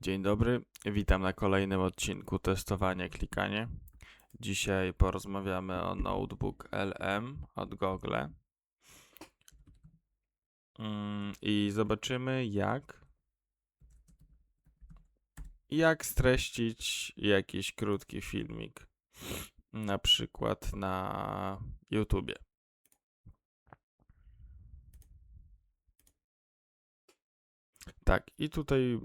Dzień dobry, witam na kolejnym odcinku testowania klikanie. Dzisiaj porozmawiamy o notebook LM od Google. Mm, I zobaczymy jak jak streścić jakiś krótki filmik na przykład na YouTubie. Tak, i tutaj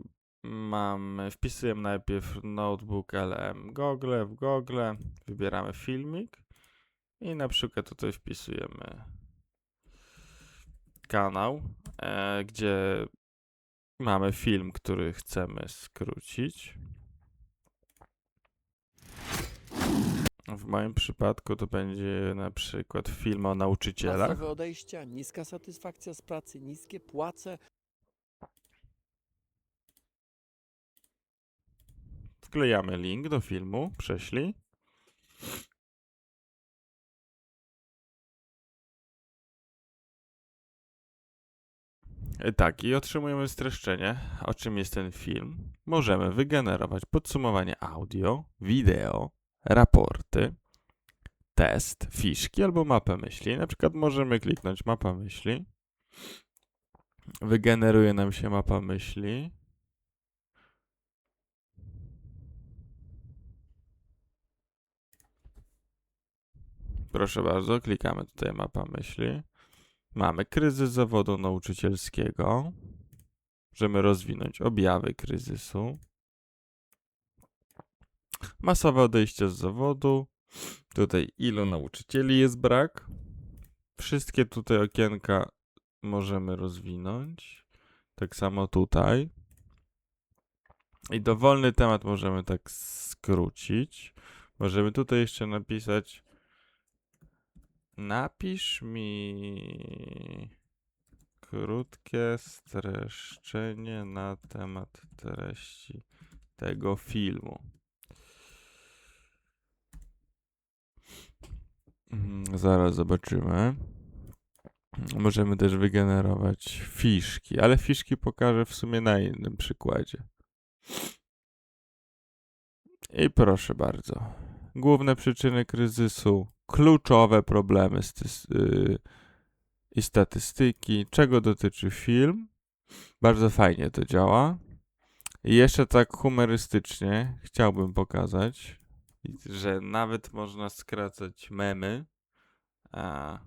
mamy, wpisujemy najpierw notebook LM Google w Google, wybieramy filmik i na przykład tutaj wpisujemy kanał, e, gdzie mamy film, który chcemy skrócić. W moim przypadku to będzie na przykład film o nauczycielach. Masowe odejścia, niska satysfakcja z pracy, niskie płace. Wklejamy link do filmu, prześlij. E, Tak, i otrzymujemy streszczenie, o czym jest ten film. Możemy wygenerować podsumowanie audio, wideo, raporty, test, fiszki albo mapę myśli. Na przykład możemy kliknąć mapa myśli. Wygeneruje nam się mapa myśli. Proszę bardzo, klikamy tutaj mapa myśli. Mamy kryzys zawodu nauczycielskiego. Możemy rozwinąć objawy kryzysu. Masowe odejście z zawodu. Tutaj ilu nauczycieli jest brak. Wszystkie tutaj okienka możemy rozwinąć. Tak samo tutaj. I dowolny temat możemy tak skrócić. Możemy tutaj jeszcze napisać Napisz mi krótkie streszczenie na temat treści tego filmu. Mm, Zaraz zobaczymy. Możemy też wygenerować fiszki, ale fiszki pokażę w sumie na innym przykładzie. I proszę bardzo. Główne przyczyny kryzysu, kluczowe problemy stys- y, i statystyki, czego dotyczy film. Bardzo fajnie to działa. I jeszcze tak humorystycznie chciałbym pokazać, że nawet można skracać memy. A...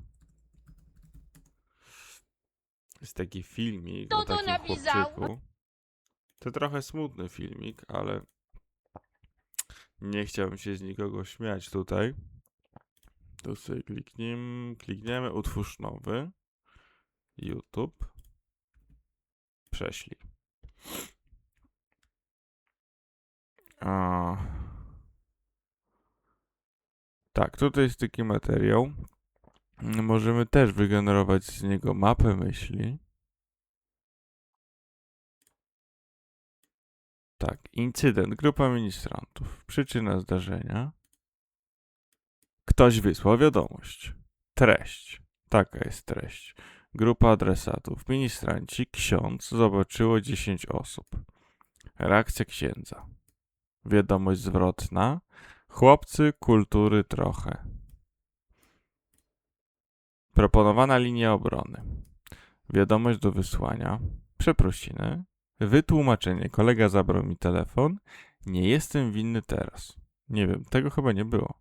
Jest taki filmik Kto o to takim napisał? chłopczyku. To trochę smutny filmik, ale nie chciałbym się z nikogo śmiać tutaj. Tu sobie klikniemy, klikniemy utwórz nowy. YouTube. Prześlij. A. Tak, tutaj jest taki materiał. Możemy też wygenerować z niego mapę myśli. Tak, incydent, grupa ministrantów, przyczyna zdarzenia. Ktoś wysłał wiadomość. Treść. Taka jest treść. Grupa adresatów. Ministranci, ksiądz, zobaczyło 10 osób. Reakcja księdza. Wiadomość zwrotna. Chłopcy kultury trochę. Proponowana linia obrony. Wiadomość do wysłania. Przeprosiny. Wytłumaczenie. Kolega zabrał mi telefon. Nie jestem winny teraz. Nie wiem, tego chyba nie było.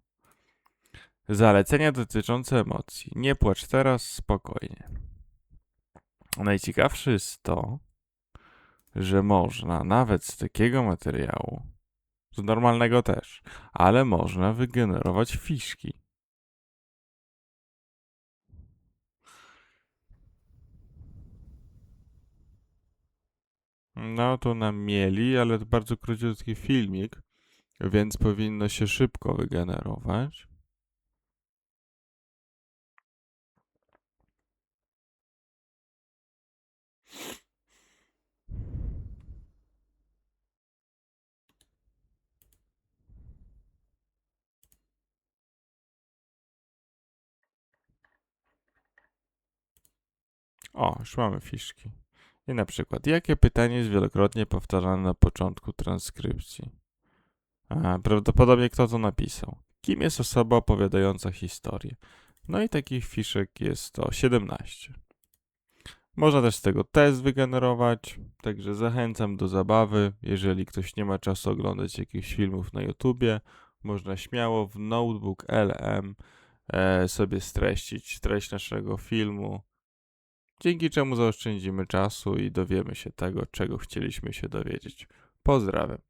Zalecenia dotyczące emocji. Nie płacz teraz, spokojnie. Najciekawsze jest to, że można nawet z takiego materiału, z normalnego też, ale można wygenerować fiszki. No to nam mieli, ale to bardzo króciutki filmik, więc powinno się szybko wygenerować. O, już mamy fiszki. I na przykład, jakie pytanie jest wielokrotnie powtarzane na początku transkrypcji? A, prawdopodobnie kto to napisał. Kim jest osoba opowiadająca historię? No i takich fiszek jest to 17. Można też z tego test wygenerować, także zachęcam do zabawy. Jeżeli ktoś nie ma czasu oglądać jakichś filmów na YouTubie, można śmiało w Notebook LM e, sobie streścić treść naszego filmu, dzięki czemu zaoszczędzimy czasu i dowiemy się tego, czego chcieliśmy się dowiedzieć. Pozdrawiam.